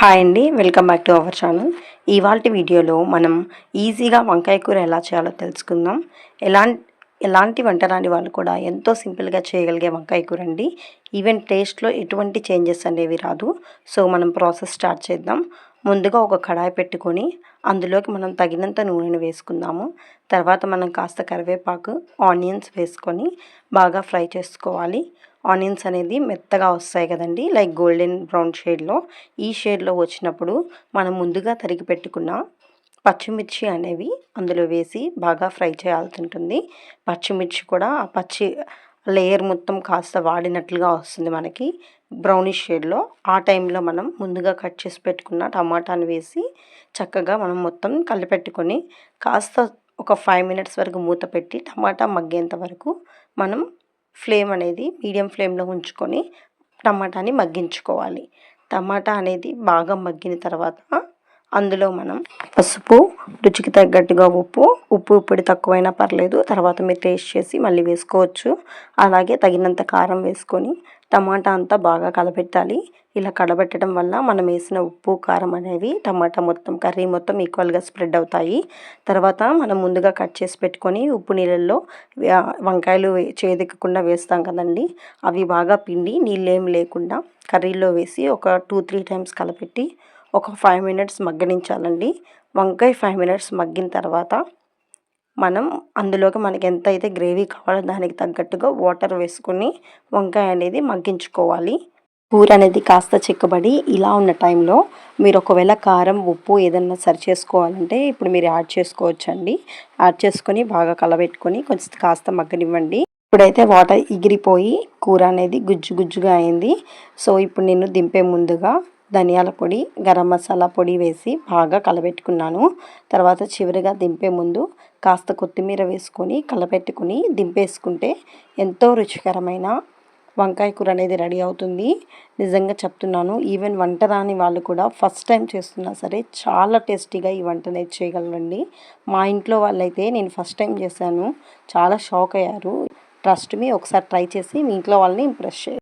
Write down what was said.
Hi అండి welcome back to our channel. ఇవాళ వీడియోలో మనం ఈజీగా వంకాయ కూర ఎలా చేయాలో తెలుసుకుందాం. ఎలాంటి ఎలాంటి వంట రాని వాళ్ళు కూడా ఎంతో సింపుల్గా చేయగలిగే వంకాయ కూర అండి. ఈవెన్ టేస్ట్లో ఎటువంటి చేంజెస్ అనేవి రాదు. సో మనం ప్రాసెస్ స్టార్ట్ చేద్దాం. ముందుగా ఒక కడాయి పెట్టుకొని అందులోకి మనం తగినంత నూనెను వేసుకుందాము. తర్వాత మనం కాస్త కరివేపాకు ఆనియన్స్ వేసుకొని బాగా ఫ్రై చేసుకోవాలి. ఆనియన్స్ అనేది మెత్తగా వస్తాయి కదండి లైక్ గోల్డెన్ బ్రౌన్ షేడ్లో. ఈ షేడ్లో వచ్చినప్పుడు మనం ముందుగా తరిగి పెట్టుకున్న పచ్చిమిర్చి అనేవి అందులో వేసి బాగా ఫ్రై చేయాల్సి ఉంటుంది. పచ్చిమిర్చి కూడా ఆ పచ్చి లేయర్ మొత్తం కాస్త వాడినట్లుగా వస్తుంది మనకి. బ్రౌనిష్ షేడ్లో ఆ టైంలో మనం ముందుగా కట్ చేసి పెట్టుకున్న టమాటాని వేసి చక్కగా మనం మొత్తం కలిపెట్టుకొని కాస్త ఒక ఫైవ్ మినిట్స్ వరకు మూత పెట్టి టమాటా మగ్గేంత వరకు మనం ఫ్లేమ్ అనేది మీడియం ఫ్లేమ్లో ఉంచుకొని టమాటాని మగ్గించుకోవాలి. టమాటా అనేది బాగా మగ్గిన తర్వాత అందులో మనం పసుపు రుచికి తగ్గట్టుగా ఉప్పు ఉప్పు ఇప్పుడు తక్కువైనా పర్లేదు తర్వాత మీరు టేస్ట్ చేసి మళ్ళీ వేసుకోవచ్చు. అలాగే తగినంత కారం వేసుకొని టమాటా అంతా బాగా కలబెట్టాలి. ఇలా కలబెట్టడం వల్ల మనం వేసిన ఉప్పు కారం అనేవి టమాటా మొత్తం కర్రీ మొత్తం ఈక్వల్గా స్ప్రెడ్ అవుతాయి. తర్వాత మనం ముందుగా కట్ చేసి పెట్టుకొని ఉప్పు నీళ్ళల్లో వంకాయలు చేదెక్కకుండా వేస్తాం కదండి. అవి బాగా పిండి నీళ్ళేం లేకుండా కర్రీలో వేసి ఒక టూ త్రీ టైమ్స్ కలపెట్టి ఒక ఫైవ్ మినిట్స్ మగ్గనించాలండి. వంకాయ ఫైవ్ మినిట్స్ మగ్గిన తర్వాత మనం అందులోకి మనకి ఎంత అయితే గ్రేవీ కావాలో దానికి తగ్గట్టుగా వాటర్ వేసుకొని వంకాయ అనేది మగ్గించుకోవాలి. కూర అనేది కాస్త చిక్కబడి ఇలా ఉన్న టైంలో మీరు ఒకవేళ కారం ఉప్పు ఏదన్నా సరి చేసుకోవాలంటే ఇప్పుడు మీరు యాడ్ చేసుకోవచ్చండి. యాడ్ చేసుకొని బాగా కలబెట్టుకొని కొంచెం కాస్త మగ్గనివ్వండి. ఇప్పుడైతే వాటర్ ఎగిరిపోయి కూర అనేది గుజ్జు గుజ్జుగా అయింది. సో ఇప్పుడు నేను దింపే ముందుగా ధనియాల పొడి గరం మసాలా పొడి వేసి బాగా కలబెట్టుకున్నాను. తర్వాత చివరిగా దింపే ముందు కాస్త కొత్తిమీర వేసుకొని కలపెట్టుకుని దింపేసుకుంటే ఎంతో రుచికరమైన వంకాయ కూర అనేది రెడీ అవుతుంది. నిజంగా చెప్తున్నాను ఈవెన్ వంట రాని వాళ్ళు కూడా ఫస్ట్ టైం చేస్తున్నా సరే చాలా టేస్టీగా ఈ వంట అనేది చేయగలరండి. మా ఇంట్లో వాళ్ళైతే నేను ఫస్ట్ టైం చేశాను చాలా షాక్ అయ్యారు. ట్రస్ట్ మీ ఒకసారి ట్రై చేసి మీ ఇంట్లో వాళ్ళని ఇంప్రెస్ చేయాలి